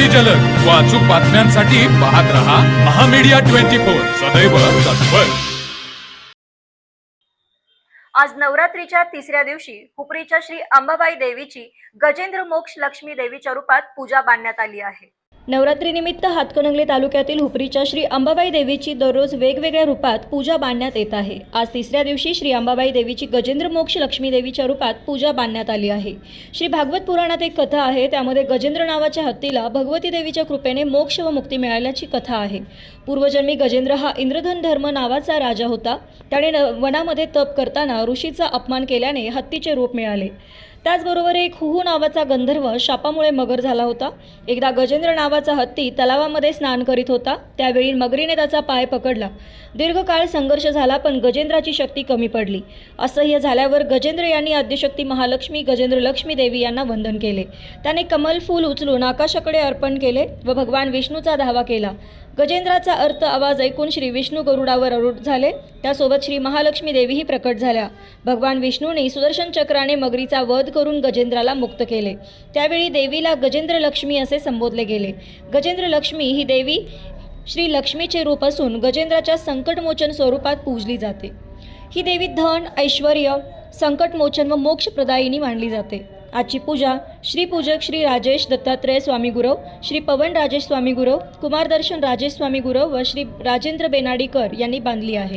अगदी जलद. व अचूक बातम्यांसाठी पाहत रहा महामीडिया ट्वेंटी फोर. सदैव तत्पर. आज नवरात्रीच्या तिसऱ्या दिवशी हुपरीच्या श्री अंबाबाई देवीची गजेंद्र मोक्ष लक्ष्मी देवीच्या रूपात पूजा बांधण्यात आली आहे. नवरात्रीनिमित्त हातकणंगले तालुक्यातील हुपरीच्या श्री अंबाबाई देवीची दररोज वेगवेगळ्या रूपात पूजा बांधण्यात येत आहे. आज तिसऱ्या दिवशी श्री अंबाबाई देवीची गजेंद्र मोक्ष लक्ष्मी देवीच्या रूपात पूजा बांधण्यात आली आहे. श्री भागवत पुराणात एक कथा आहे त्यामध्ये गजेंद्र नावाच्या हत्तीला भगवती देवीच्या कृपेने मोक्ष व मुक्ती मिळाल्याची कथा आहे. पूर्वजन्मी गजेंद्र हा इंद्रधन धर्म नावाचा राजा होता. त्याने न- वनामध्ये तप करताना ऋषीचा अपमान केल्याने हत्तीचे रूप मिळाले. त्याचबरोबर एक हुहू नावाचा गंधर्व शापामुळे मगर झाला होता. एकदा गजेंद्र नावाचा हत्ती तलावामध्ये स्नान करीत होता. त्यावेळी मगरीने त्याचा पाय पकडला. दीर्घकाळ संघर्ष झाला पण गजेंद्राची शक्ती कमी पडली. असह्य झाल्यावर गजेंद्र यांनी आद्यशक्ती महालक्ष्मी गजेंद्र लक्ष्मी देवी यांना वंदन केले. त्याने कमल फूल उचलून आकाशाकडे अर्पण केले व भगवान विष्णूचा धावा केला. गजेंद्राचा अर्थ आवाज ऐकून श्री विष्णू गरुडावर अरूढ झाले. त्यासोबत श्री महालक्ष्मी देवीही प्रकट झाल्या. भगवान विष्णूने सुदर्शन चक्राने मगरीचा वध करून गजेंद्राला मुक्त केले. त्यावेळी देवीला गजेंद्र लक्ष्मी असे संबोधले गेले. गजेंद्र लक्ष्मी ही देवी श्री लक्ष्मीचे रूप असून गजेंद्राच्या संकटमोचन स्वरूपात पूजली जाते. ही देवी धन ऐश्वर संकटमोचन व मोक्षप्रदायिनी मानली जाते. आजची पूजा श्रीपूजक श्री राजेश दत्तात्रय स्वामी गुरव श्री पवन राजेश स्वामी गुरव कुमारदर्शन राजेश स्वामी गुरव व श्री राजेंद्र बेनाडीकर यांनी बांधली आहे.